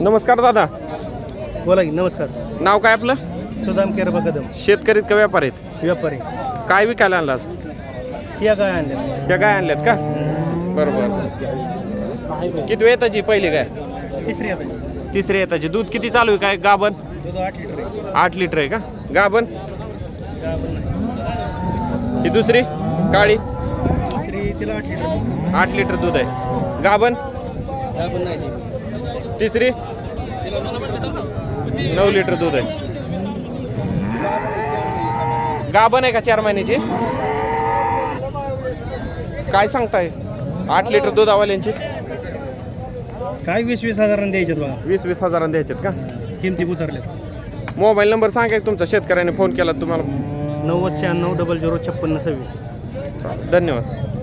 नमस्कार दादा. बोला की नमस्कार. नाव काय आपलं? सुदाम केरबा कदम. शेतकरीत का व्यापार आहेत व्यापारी. काय विकायला आणलास या काय आणल्या. ह्या गाय आणल्यात का? बरोबर. किती येताची पहिली काय तिसरी आता तिसरी येताची दूध किती चालू आहे? काय गाबन दूध आठ लिटर आहे. आठ लिटर आहे का? गाबन. ही दुसरी? काळी? तिला आठ लिटर. आठ लिटर दूध आहे. गाबन गाभण नाही. ती. तिसरी? नऊ लिटर दूध आहे. गाबन आहे का चार महिन्याची? काय सांगताय? आठ लिटर दूध आवाल्यांची काय वीस वीस हजारांनी द्यायच्यात बघा. वीस वीस हजारांनी द्यायच्यात का? किमती उतरल्यात. मोबाईल नंबर सांगा की तुमचा शेतकऱ्याने फोन केला तुम्हाला नव्वद शहाण्णव डबल झिरो छप्पन्न सव्वीस. चालेल धन्यवाद.